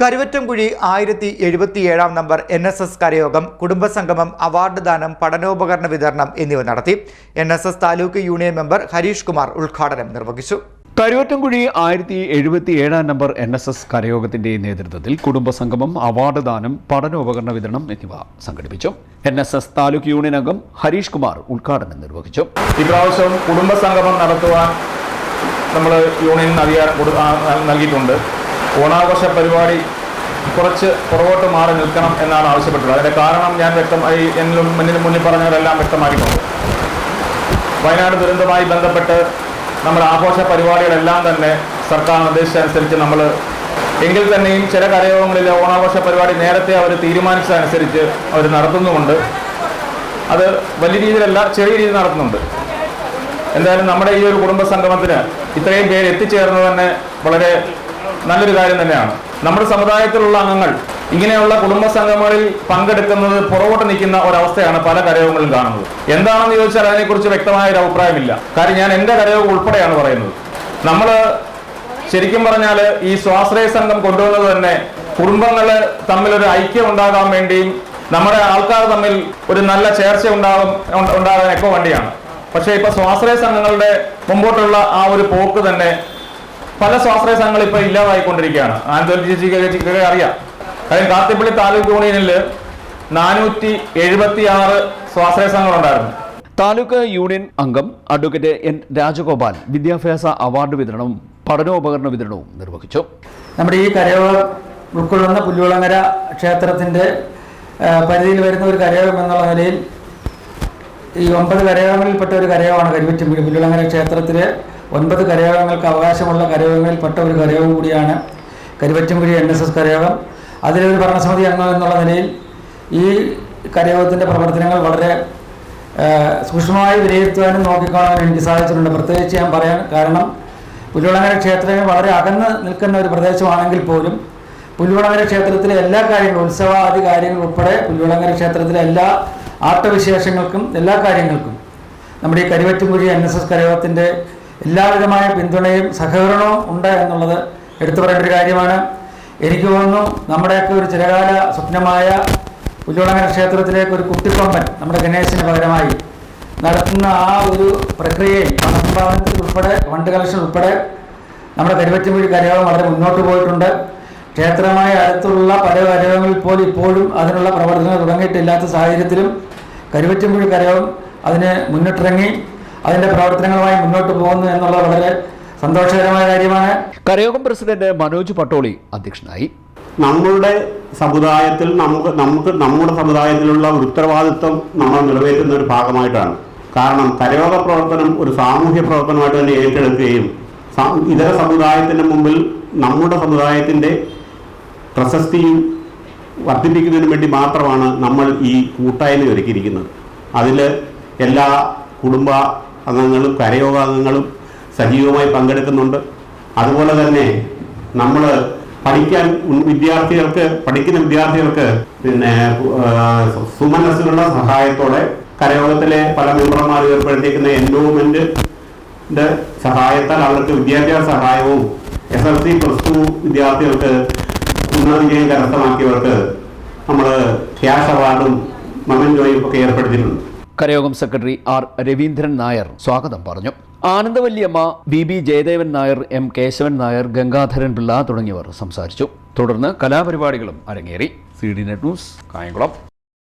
കരുവറ്റംകുഴി ആയിരത്തി എഴുപത്തിയേഴാം number N S S കരയോഗം കുടുംബസംഗമം അവാർഡ് ദാനം പഠനോപകരണ വിതരണം എന്നിവ നടത്തി N S S taluk union member Harish Kumar ഉദ്ഘാടനം നിർവഹിച്ചു. കരുവറ്റംകുഴി ആയിരത്തി എഴുപത്തി ഏഴാം നമ്പർ എൻ എസ് എസ് കരയോഗത്തിന്റെ നേതൃത്വത്തിൽ കുടുംബസംഗമം അവാർഡ് ദാനം പഠനോപകരണ വിതരണം എന്നിവ സംഘടിപ്പിച്ചു. N S S taluk union അംഗം ഹരീഷ് കുമാർ ഉദ്ഘാടനം നിർവഹിച്ചു. ഇപ്രാവശ്യം കുടുംബസംഗമം നടത്തുവാൻ നമ്മൾ യൂണിയൻ നൽകിയിട്ടുണ്ട്. ഓണാഘോഷ പരിപാടി കുറച്ച് പുറകോട്ട് മാറി നിൽക്കണം എന്നാണ് ആവശ്യപ്പെട്ടുള്ളത്. അതിന്റെ കാരണം ഞാൻ വ്യക്തമായി എന്നിലും മുന്നിൽ മുന്നിൽ പറഞ്ഞവരെല്ലാം വ്യക്തമാക്കിയിട്ടുണ്ട് വയനാട് ദുരന്തവുമായി ബന്ധപ്പെട്ട് നമ്മുടെ ആഘോഷ പരിപാടികളെല്ലാം തന്നെ സർക്കാർ നിർദ്ദേശിച്ചനുസരിച്ച് നമ്മൾ എങ്കിൽ തന്നെയും ചില കലയോഗങ്ങളിലെ ഓണാഘോഷ പരിപാടി നേരത്തെ അവർ തീരുമാനിച്ചതനുസരിച്ച് അവർ നടത്തുന്നുമുണ്ട്. അത് വലിയ രീതിയിലല്ല ചെറിയ രീതിയിൽ നടത്തുന്നുണ്ട്. എന്തായാലും നമ്മുടെ ഈ ഒരു കുടുംബ സംഗമത്തിന് ഇത്രയും പേര് എത്തിച്ചേർന്നത് തന്നെ വളരെ നല്ലൊരു കാര്യം തന്നെയാണ്. നമ്മുടെ സമുദായത്തിലുള്ള അംഗങ്ങൾ ഇങ്ങനെയുള്ള കുടുംബ സംഗമങ്ങളിൽ പങ്കെടുക്കുന്നത് പുറകോട്ട് നിൽക്കുന്ന ഒരവസ്ഥയാണ് പല കരയോഗങ്ങളും കാണുന്നത്. എന്താണെന്ന് ചോദിച്ചാൽ അതിനെക്കുറിച്ച് വ്യക്തമായ ഒരു അഭിപ്രായമില്ല. കാര്യം ഞാൻ എന്റെ കരയോഗം ഉൾപ്പെടെയാണ് പറയുന്നത്. നമ്മൾ ശരിക്കും പറഞ്ഞാൽ ഈ സ്വാശ്രയ സംഘം കൊണ്ടുവന്നത് തന്നെ കുടുംബങ്ങൾ തമ്മിൽ ഒരു ഐക്യം ഉണ്ടാകാൻ വേണ്ടിയും നമ്മുടെ ആൾക്കാർ തമ്മിൽ ഒരു നല്ല ചേർച്ച ഉണ്ടാകും ഉണ്ടാകാനൊക്കെ വേണ്ടിയാണ്. പക്ഷേ ഇപ്പൊ സ്വാശ്രയ സംഘങ്ങളുടെ മുമ്പോട്ടുള്ള ആ ഒരു പോക്ക് തന്നെ പല സ്വാശ്രയ സംഘങ്ങൾ ഇപ്പൊ ഇല്ലാതായിക്കൊണ്ടിരിക്കുകയാണ്. ആന്തോലി ചേച്ചിക്കൊക്കെ അറിയാം. കാര്യം കാത്തിപ്പള്ളി താലൂക്ക് യൂണിയനിൽ നാനൂറ്റി എഴുപത്തി ആറ് സ്വാശ്രയ സംഘങ്ങളുണ്ടായിരുന്നു താലൂക്ക് യൂണിയൻ അംഗം അഡ്വക്കേറ്റ് എൻ രാജഗോപാൽ വിദ്യാഭ്യാസ അവാർഡ് വിതരണവും പഠനോപകരണ വിതരണവും നിർവഹിച്ചു. നമ്മുടെ ഈ കരയോളം ഉൾക്കൊള്ളുന്ന പുല്ലുവളങ്ങര ക്ഷേത്രത്തിന്റെ പരിധിയിൽ വരുന്ന ഒരു കരയോളം എന്നുള്ള നിലയിൽ ഈ ഒമ്പത് കരയോളങ്ങളിൽപ്പെട്ട ഒരു കരയോളമാണ് കരുവറ്റുംപുഴി പുല്ലുവളങ്ങര ക്ഷേത്രത്തിലെ ഒൻപത് കരയോഗങ്ങൾക്ക് അവകാശമുള്ള കരയോഗങ്ങളിൽപ്പെട്ട ഒരു കരയോഗം കൂടിയാണ് കരുവറ്റംകുഴി എൻ എസ് എസ് കരയോഗം. അതിലൊരു ഭരണസമിതി അംഗം എന്നുള്ള നിലയിൽ ഈ കരയോഗത്തിന്റെ പ്രവർത്തനങ്ങൾ വളരെ സൂക്ഷ്മമായി വിലയിരുത്തുവാനും നോക്കിക്കാണാനും എനിക്ക് സാധിച്ചിട്ടുണ്ട്. പ്രത്യേകിച്ച് ഞാൻ പറയാൻ കാരണം പുല്ലുവളങ്ങര ക്ഷേത്രം വളരെ അകന്ന് നിൽക്കുന്ന ഒരു പ്രദേശമാണെങ്കിൽ പോലും പുല്ലുവളങ്ങര ക്ഷേത്രത്തിലെ എല്ലാ കാര്യങ്ങളും ഉത്സവാദി കാര്യങ്ങൾ ഉൾപ്പെടെ പുല്ലുവളങ്ങര ക്ഷേത്രത്തിലെ എല്ലാ ആട്ടവിശേഷങ്ങൾക്കും എല്ലാ കാര്യങ്ങൾക്കും നമ്മുടെ ഈ കരിവറ്റുംകുഴി എൻ എസ് എസ് കരയോഗത്തിന്റെ എല്ലാവിധമായ പിന്തുണയും സഹകരണവും ഉണ്ട് എന്നുള്ളത് എടുത്തു പറയേണ്ട ഒരു കാര്യമാണ്. എനിക്ക് തോന്നുന്നു നമ്മുടെയൊക്കെ ഒരു ചിരകാല സ്വപ്നമായ പുല്ലുവളങ്ങര ക്ഷേത്രത്തിലേക്ക് ഒരു കുട്ടിപ്പമ്പൻ നമ്മുടെ ഗണേശന് പകരമായി നടത്തുന്ന ആ ഒരു പ്രക്രിയയിൽ പണസമ്പാദനത്തിൽ ഉൾപ്പെടെ ഫണ്ട് കളക്ഷൻ ഉൾപ്പെടെ നമ്മുടെ കരുവറ്റമ്പുഴി കരയോഗം വളരെ മുന്നോട്ട് പോയിട്ടുണ്ട്. ക്ഷേത്രമായ അടുത്തുള്ള പല കരയോഗങ്ങളിൽ പോലും ഇപ്പോഴും അതിനുള്ള പ്രവർത്തനങ്ങൾ തുടങ്ങിയിട്ടില്ലാത്ത സാഹചര്യത്തിലും കരുവറ്റമ്പുഴി കരയോഗം അതിന് മുന്നിട്ടിറങ്ങി അതിന്റെ പ്രവർത്തനങ്ങളുമായി മുന്നോട്ട് പോകുന്നു എന്നുള്ളത് വളരെ സന്തോഷകരമായ കാര്യമാണ്. കരയോഗം പ്രസിഡന്റ് മനോജ് പട്ടോളി അധ്യക്ഷനായി. നമ്മളുടെ സമുദായത്തിൽ നമുക്ക് നമുക്ക് നമ്മുടെ സമുദായത്തിലുള്ള ഒരു ഉത്തരവാദിത്വം നമ്മൾ നിറവേറ്റുന്ന ഒരു ഭാഗമായിട്ടാണ്. കാരണം കരയോഗ പ്രവർത്തനം ഒരു സാമൂഹ്യ പ്രവർത്തനമായിട്ട് തന്നെ ഏറ്റെടുക്കുകയും സ- ഇതര സമുദായത്തിന്റെ മുമ്പിൽ നമ്മുടെ സമുദായത്തിന്റെ പ്രശസ്തിയും വർദ്ധിപ്പിക്കുന്നതിന് വേണ്ടി മാത്രമാണ് നമ്മൾ ഈ കൂട്ടായ്മ ഒരുക്കിയിരിക്കുന്നത്. അതിൽ എല്ലാ കുടുംബ അംഗങ്ങളും കരയോഗ അംഗങ്ങളും സജീവമായി പങ്കെടുക്കുന്നുണ്ട്. അതുപോലെ തന്നെ നമ്മൾ പഠിക്കാൻ വിദ്യാർത്ഥികൾക്ക് പഠിക്കുന്ന വിദ്യാർത്ഥികൾക്ക് പിന്നെ സുമനസ്സിലുള്ള സഹായത്തോടെ കരയോഗത്തിലെ പല മെമ്പർമാർ ഏർപ്പെടുത്തിയിരിക്കുന്ന എൻഡോമെന്റ് സഹായത്താൽ അവർക്ക് വിദ്യാഭ്യാസ സഹായവും S L C plus two വിദ്യാർത്ഥികൾക്ക് ഉന്നത വിജയം കരസ്ഥമാക്കിയവർക്ക് നമ്മൾ ക്യാഷ് അവാർഡും മമൻ ജോയും ഒക്കെ ഏർപ്പെടുത്തിയിട്ടുണ്ട്. കരയോഗം സെക്രട്ടറി ആർ രവീന്ദ്രൻ നായർ സ്വാഗതം പറഞ്ഞു. Anandavalliyamma B B Jayadevan Nair M Kesavan Nair Gangadharan Pillai തുടങ്ങിയവർ സംസാരിച്ചു. തുടർന്ന് കലാപരിപാടികളും അരങ്ങേറി. C D net news Kayamkulam.